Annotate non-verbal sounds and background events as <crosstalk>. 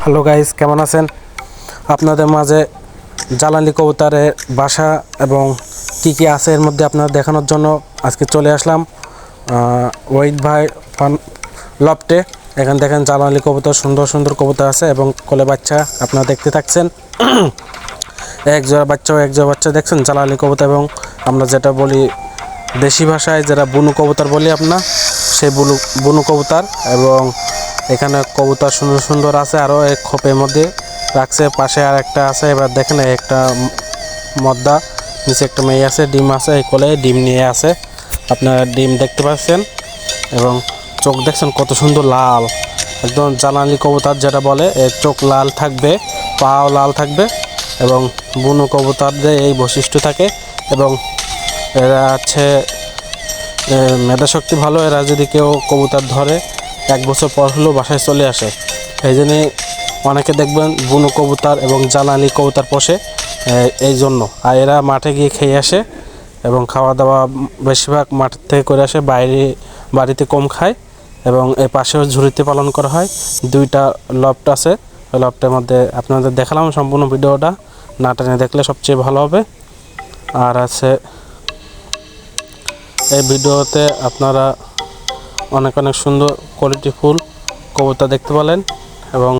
Hello guys কেমন আছেন? আপনাদের মাঝে জ্বালানি কবুতারের বাসা এবং কি কি আছে এর মধ্যে আপনারা দেখানোর জন্য আজকে চলে আসলাম আহ, ওয়াহিদ ভাই ফান লফটে। এখানে দেখেন জ্বালানি কবুতর সুন্দর সুন্দর কবুতর আছে এবং কোলে বাচ্চা আপনারা দেখতে থাকছেন। <clears throat> এক জোড়া বাচ্চা এক জোড়া বাচ্চা দেখছেন জ্বালানি কবুতর এবং আমরা যেটা বলি দেশি ভাষায় যেটা বুনু কবুতর বলি আপনার সেই বুনু বুনু কবুতর এবং এখানে কবুতর সুন্দর সুন্দর আছে আরও এক খোপের মধ্যে রাখছে, পাশে আর একটা আছে, এবার দেখেন একটা মদ্দা, নিচে একটা মেয়ে আছে, ডিম আছে, এই কোলে ডিম নিয়ে আছে, আপনারা ডিম দেখতে পাচ্ছেন, এবং চোখ দেখছেন কত সুন্দর লাল, একদম জ্বালানি কবুতর যেটা বলে চোখ লাল থাকবে, পাও লাল থাকবে, এবং বুনো কবুতরদের এই বৈশিষ্ট্য থাকে, এবং এরা আছে মেধাশক্তি ভালো, এরা যদি কেউ কবুতর ধরে এক বছর পর হলেও বাসায় চলে আসে। এই জন্যে অনেকে দেখবেন বুনো কবুতর এবং জ্বালানি কবুতর পোষে এই জন্য। আর এরা মাঠে গিয়ে খেয়ে আসে এবং খাওয়া দাওয়া বেশিরভাগ মাঠ থেকে করে আসে, বাইরে বাড়িতে কম খায় এবং এই পাশেও ঝুড়িতে পালন করা হয়। দুইটা লফট আছে, ওই লফটের মধ্যে আপনাদের দেখালাম সম্পূর্ণ ভিডিওটা, না টেনে দেখলে সবচেয়ে ভালো হবে। আর আছে, এই ভিডিওতে আপনারা অনেক অনেক সুন্দর কোয়ালিটি ফুল। কবুতর দেখতে পেলেন এবং